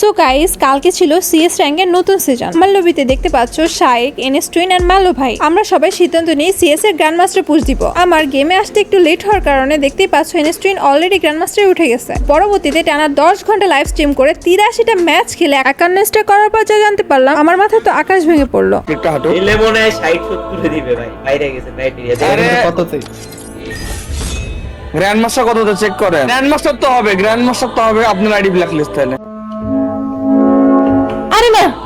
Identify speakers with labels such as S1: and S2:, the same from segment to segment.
S1: So guys কালকে ছিল CS র্যাঙ্কের নতুন সিজন আমার লবিতে দেখতে পাচ্ছ শাইক এনএস টুইন অ্যান্ড মাল্লো ভাই আমরা সবাই সিদ্ধান্ত নিই সিএস এর গ্র্যান্ড মাস্টার পুশ দিব। আমার গেমে আসতে একটু লেট হওয়ার কারণে দেখতেই পাচ্ছ এনএস টুইন অলরেডি গ্র্যান্ড মাস্টারে উঠে গেছে। পরবর্তীতে টানা দশ ঘণ্টা লাইভ স্ট্রিম করে তিরাশিটা ম্যাচ খেলে একান্ন স্টার করার পর যা জানতে পারলাম আমার মাথা তো আকাশ ভেঙে পড়ল।
S2: গ্র্যান্ড মাস্টার কতটা চেক করেন? গ্র্যান্ড মাস্টার তো হবে গ্র্যান্ড মাস্টার তো হবে আপনার আইডি ব্ল্যাক লিস্ট তাহলে।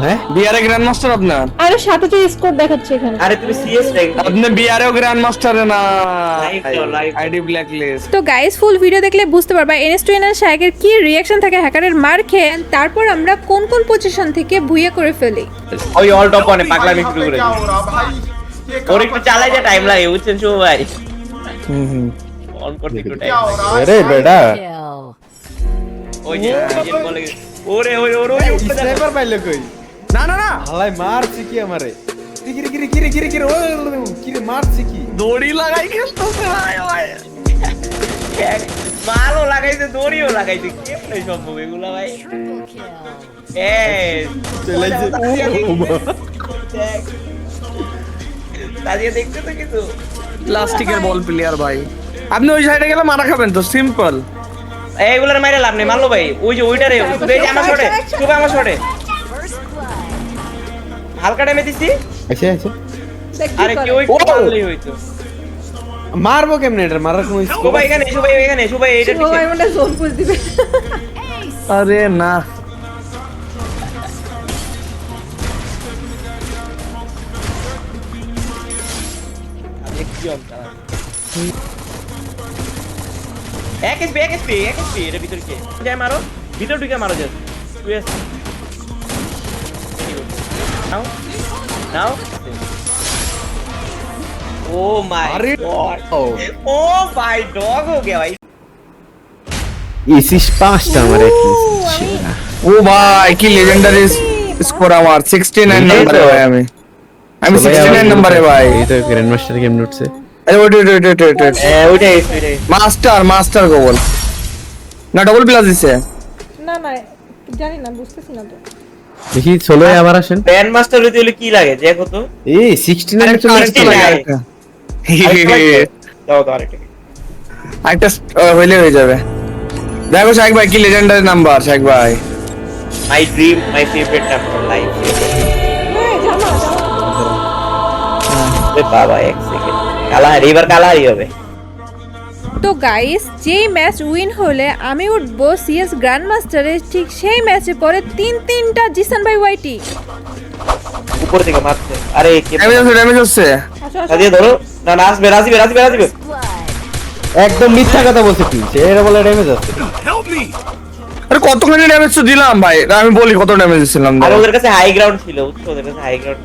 S3: হ্যাঁ?
S2: বিআরে গ্র্যান্ড মাস্টার আপনার?
S1: আরে সাথে তো স্কোর দেখাচ্ছে এখানে।
S4: আরে তুমি সিএস র্যাঙ্ক
S2: আপনি বিআরেও গ্র্যান্ড মাস্টারে না। আইডি ব্ল্যাক লিস্ট
S1: তো। গাইস ফুল ভিডিও দেখলে বুঝতে পারবা এনএস টুইন অ্যান্ড শাইকের কি রিয়াকশন থাকে হ্যাকারের মার খেয়ে তারপর আমরা কোন কোন পজিশন থেকে ভুইয়া করে ফেলি?
S4: ওই অল টপ অনে পাগলামি শুরু করে দিয়েছে। ওর একটু চালাই যা টাইম লাগে বুঝছেন শুভ ভাই?
S2: হুম হুম।
S4: অন করতে একটু টাইম
S3: আরে বেটা।
S4: ওই যে ইয়ে বলে গেছে, ওরে ওরে ওরে ওরে উঠে যাবে।
S3: স্নাইপার পাইলো কই?
S2: না না না।
S3: হালাই মারছি কি আমারে? কিরে কিরে কিরে কিরে কিরে ও কিরে মারছি কি?
S2: দড়ি লাগাই খেলতেছে ভাই ভাই।
S4: মালও লাগাইছে দড়িও লাগাইছে। কেমনে সম্ভব এগুলা ভাই? এই
S3: চলাইছে
S4: তাজিয়ে দেখতে তো কিছু।
S2: প্লাস্টিকের বল প্লেয়ার ভাই। আপনি ওই সাইডে গেলে মারা খাবেন তো সিম্পল
S4: এইগুলার মাইরে লাভ নেই মারলো ভাই। ওই যে ওইটারে শুধু এই যে আমার শটে আমার শটে হালকা ড্যামেজ দিছি
S3: আচ্ছা আচ্ছা
S4: আরে কি ওই
S2: ও!
S4: মারলেই হইতো।
S3: মারবো কেমনে এটা? মারার কোনো স্কোপ
S4: সুবাই এখানে সুবাই এখানে সুবাই এইটা পিছে
S2: আরে না।
S4: এক এসপি এক এসপি এক এসপি এটা ভিতর কে? যায় মারো। ভিতর ঢুকে মারো জাস্ট তুই Now? Now? Oh
S3: my
S4: god.
S3: Oh.
S4: oh my dog हो गया भाई.
S3: Oh is is
S2: past हमारे Oh my की legendary is score award 69 number है हमें. हमें 69 number है
S3: भाई. ये तो ग्रैंड मास्टर गेम
S2: नोट से. अरे wait wait wait wait wait.
S4: ए उठे इसमें.
S2: मास्टर मास्टर को बोल. ना डबल प्लस
S1: इसे ना ना जाने ना दूसरे से ना तो.
S3: দেখি ষোলো আবার আসেন।
S4: গ্র্যান্ড মাস্টার হইতে হলে কি লাগে? দেখো তো।
S3: এই সিক্সটি নাইন
S2: আরেকটা আরেকটা লাগে
S4: দাও দাও আরেকটা।
S2: আরেকটা হইলে হয়ে যাবে। দেখো শাহেক ভাই কি লেজেন্ডারি নাম্বার শাহেক ভাই।
S4: My dream my favourite number life বাবা এক সেকেন্ড কালাহারি এবার কালাহারি হবে।
S1: তো গাইস যেই ম্যাচ উইন হলে আমি উঠবো সিএস গ্র্যান্ড মাস্টারে ঠিক সেই ম্যাচে পরে তিন তিনটা জিসান ভাই ওয়াইটি
S4: উপর থেকে মারছে। আরে কে
S2: ড্যামেজ হচ্ছে ড্যামেজ হচ্ছে।
S4: দিয়ে ধরো। না না আসবে আসবে আসবে আসবে।
S3: একদম মিথ্যা কথা বলছে কি সেটা বলে ড্যামেজ আছে।
S2: আরে কতখানি ড্যামেজ তো দিলাম ভাই। আমি বলি কত ড্যামেজ দিছিলাম
S4: আর ওদের কাছে হাই গ্রাউন্ড ছিল বুঝছ? ওদের কাছে হাই গ্রাউন্ড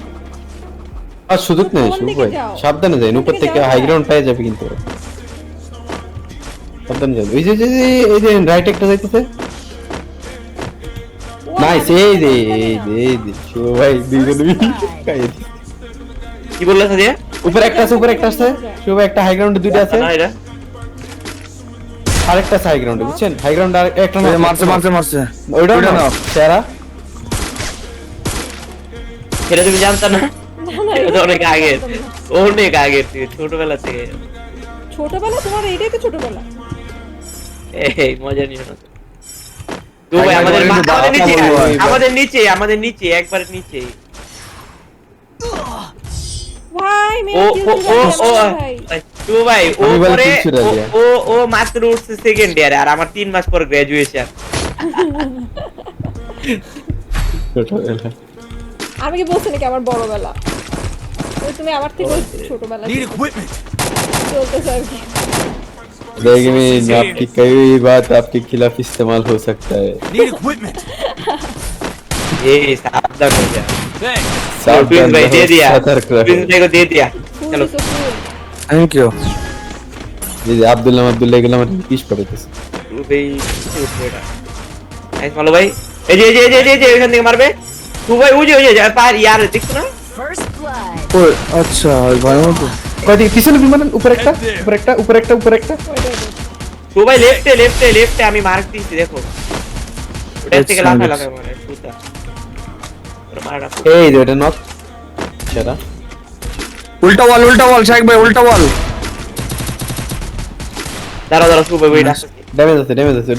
S3: আর সুযোগ নেই শুভ ভাই সাবধানে যাই উপর থেকে হাই গ্রাউন্ড পেয়ে যাবে কিন্তু। সাবধানে যাবে ওই যে এই যে রাইট একটা যাইতেছে। নাইস এই যে এই যে এই যে শুভ ভাই দুইজন
S4: কি বললে সাজিয়া?
S3: উপরে একটা আছে উপরে একটা আছে। শুভ ভাই একটা হাই গ্রাউন্ডে দুইটা আছে।
S4: না এটা?
S3: আরেকটা আছে হাই গ্রাউন্ডে বুঝছেন? হাই গ্রাউন্ড আর একটা
S2: এই মারছে মারছে মারছে।
S3: ওইটা না। সেরা
S4: সেটা তুমি জানতা না? এটা অনেক আগে অনেক আগে থেকে ছোটবেলা থেকে।
S1: ছোটবেলা তোমার এইটাই তো ছোটবেলা।
S4: এই মজা নিও না। তো ভাই আমাদের আমাদের নিচে আমাদের নিচে আমাদের নিচে একবার নিচে। ও ও ও ও তো ভাই। ও পরে ও- ও ও মাত্র উঠছে সেকেন্ড ইয়ারে আর আমার তিন মাস পর গ্রাজুয়েশন
S1: আমি কি বলছি নাকি আমার বড়বেলা? তুমি আমার থেকে ছোটবেলা চলতেছে আর কি।
S3: लेकिन आपकी कई बात आपके खिलाफ इस्तेमाल हो सकता है
S4: এই সাবধান হয়ে যা
S3: सावधान
S4: प्रिंस भाई दे
S3: रहो,
S4: दिया
S3: सतर्क
S4: प्रिंस
S3: रहो
S4: भाई को दे दिया
S1: ফুল
S4: चलो
S1: তো ফুল
S2: থ্যাংক ইউ
S3: ये যে আব্দুল্লাহ আব্দুল্লাহ এগুলো আমার পিস পড়েছে
S4: টু ভাই উঠবে এটা নাইস মালো ভাই এই যে এই যে এই যে এই যে, এই যে এখান থেকে মারবে টু ভাই ওই যে ওই যে আর পার ইয়ার দেখছো না
S2: ও আচ্ছা ওই ভাই মতো
S3: কয়দিকে পিছনে বিমানের উপর একটা উপর একটা উপর একটা উপর একটা
S4: টু ভাই লেফটে লেফটে লেফটে আমি মার্ক দিয়েছি দেখো। এর থেকে সুতা। ওর মারাটা খুব-
S3: এই যে এটা নক সেটা
S2: উল্টা বল উল্টা বল শাইক ভাই উল্টা বল।
S4: দাঁড়া দাঁড়া ওই ডাকতেছি
S3: ড্যামেজ আছে ড্যামেজ আছে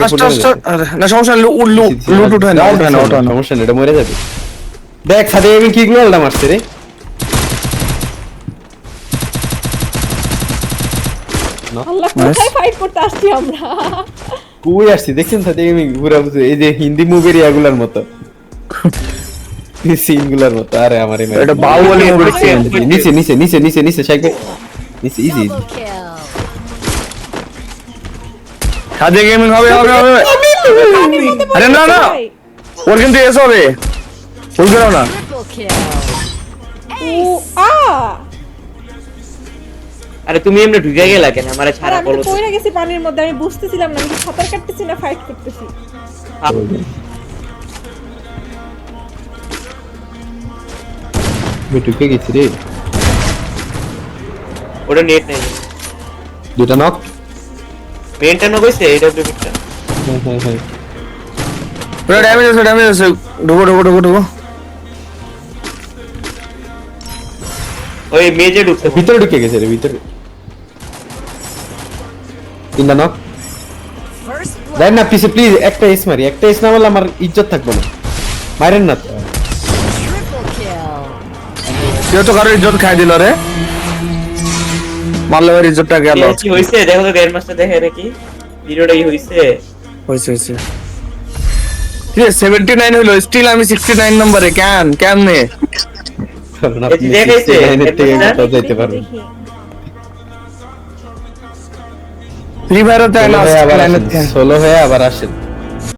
S2: না সমস্যা লু লু লুট উঠে না উঠে না উঠে না।
S3: সমস্যা নেই এটা মরে যাবে। দেখ সাথে আমি কি গুলো মারছে রে।
S1: আল্লাহ কোথায় ফাইট করতে আসছি আমরা?
S3: কই আসছি? দেখছেন সাথে আমি ঘুরা বুঝে এই যে হিন্দি মুভির ইয়াগুলার মতো। সিনগুলার মতো আরে আমার
S2: এটা বাহুবলী movie র
S3: নিচে নিচে নিচে নিচে নিচে সাইকে নিচে ইজি.
S2: সাজে গেমিং হবে হবে হবে। আরে না না। ওর কিন্তু এস হবে। ভুল করো না।
S1: ও আ!
S4: আরে তুমি এমনি ঢুকে গেলা কেন? আমারে ছাড়া বলো
S1: তো। পড়ে গেছি পানির মধ্যে আমি বুঝতেছিলাম না আমি সাঁতার কাটতেছি না ফাইট করতেছি।
S3: আমি ঢুকে গেছি রে।
S4: ওটা নেট নেই।
S3: দুটা নক
S4: মেনটা না কইছে এটা প্রিমিটটা
S3: হ্যাঁ হ্যাঁ হ্যাঁ।
S2: পুরো ড্যামেজ আছে ড্যামেজ আছে। ঢুকো ঢুকো ঢুকো ঢুকো।
S4: ওই মেজে ঢুকছে।
S3: ভিতরে ঢুকে গেছে রে ভিতরে। তিনটা নক
S5: First blood.
S3: দেখ না পিছে প্লিজ একটা এস মারি। একটা এস না মারলে আমার ইজ্জত থাকবে না। মারেন না.
S2: কেউ তো কারও ইজ্জত খাই দিল রে। মাল্লাবের ইজ্জতটা গেল।
S4: কি হইছে? দেখো তো গ্র্যান্ড মাস্টার দেখে নাকি ভিডিওটা কি হইছে?
S2: সেভেন্টি নাইন হলো স্টিল আমি নম্বরে। কেন? কেমনে? ফায়ারও তাই না
S3: আবার
S2: 69 এর
S3: আসেন
S2: থেকে।
S3: সোলো হয়ে আবার আসেন